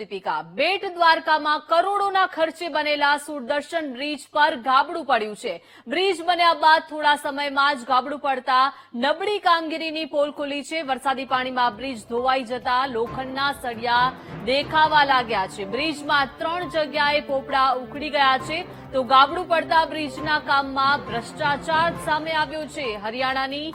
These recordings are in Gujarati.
દીપિકા. બેટ દ્વારકામાં કરોડોના ખર્ચે બનેલા સુદર્શન બ્રિજ પર ગાબડું પડ્યું છે. બ્રિજ બન્યા બાદ થોડા સમયમાં જ ગાબડું પડતા નબળી કામગીરીની પોલ ખુલી છે. વરસાદી પાણીમાં બ્રિજ ધોવાઈ જતા લોખંડના સળિયા દેખાવા લાગ્યા છે. બ્રિજમાં ત્રણ જગ્યાએ પોપડા ઉખડી ગયા છે. તો ગાબડું પડતા બ્રિજના કામમાં ભ્રષ્ટાચાર સામે આવ્યો છે. હરિયાણાની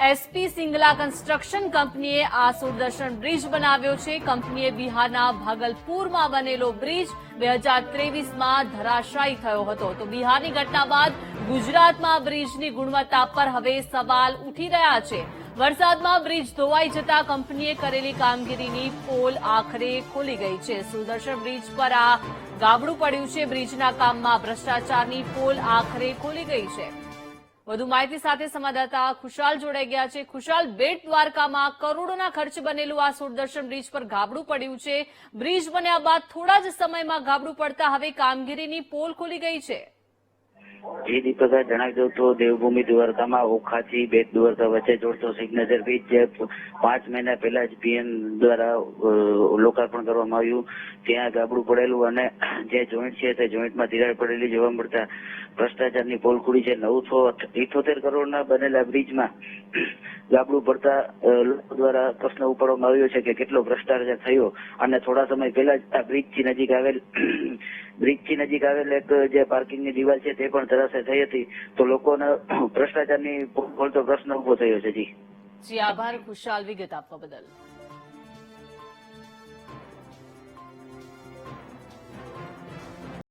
એસપી સિંગલા કન્સ્ટ્રક્શન કંપનીએ આ સુદર્શન બ્રિજ બનાવ્યો છે. કંપનીએ બિહારના ભાગલપુરમાં બનેલો બ્રિજ બે હજાર ત્રેવીસમાં ધરાશાયી થયો હતો. તો બિહારની ઘટના બાદ ગુજરાતમાં બ્રિજની ગુણવત્તા પર હવે સવાલ ઉઠી રહ્યા છે. વરસાદમાં બ્રિજ ધોવાઈ જતા કંપનીએ કરેલી કામગીરીની પોલ આખરે ખોલી ગઈ છે. સુદર્શન બ્રિજ પર આ ગાબડું પડ્યું છે. બ્રિજના કામમાં ભ્રષ્ટાચારની પોલ આખરે ખોલી ગઈ છે. વધુ માહિતી સાથે સંવાદદાતા ખુશાલ જોડાઈ ગયા છે. ખુશાલ, બેટ દ્વારકામાં કરોડોના ખર્ચ બનેલું આ સુરદર્શન બ્રિજ પર ગાબડું પડ્યું છે. બ્રિજ બન્યા બાદ થોડા જ સમયમાં ગાબડું પડતા હવે કામગીરીની પોલ ખુલી ગઈ છે. એ દીપકભાઈ જણાવી દઉં તો દેવભૂમિ દ્વારકામાં ઓખાથી બેટ દ્વારકા વચ્ચે જોડતો સિગ્નેચર બ્રિજ જે પાંચ મહિના પહેલા જ પીએમ દ્વારા લોકાર્પણ કરવામાં આવ્યું, ત્યાં ગાબડું પડેલું અને જે જોઈન્ટ છે તે જોઈન્ટમાં તિરાડ પડેલી જોવા મળતા ભ્રષ્ટાચારની પોલ ખુલી છે નવસો ઇઠોતેર કરોડના બનેલા બ્રિજમાં ગાબડું પડતા દ્વારા પ્રશ્ન ઉપાડવામાં આવ્યો છે કે કેટલો ભ્રષ્ટાચાર થયો અને થોડા સમય પહેલા જ આ બ્રિજથી નજીક આવેલ, બ્રિજથી નજીક આવેલ એક જે પાર્કિંગની દિવાલ છે તે પણ ધરાશય થઈ હતી. તો લોકોને ભ્રષ્ટાચારની પોલ પ્રશ્ન ઊભો થયો છે જી. જી, આભાર. ખુશાલ વિગત આપવા બદલ.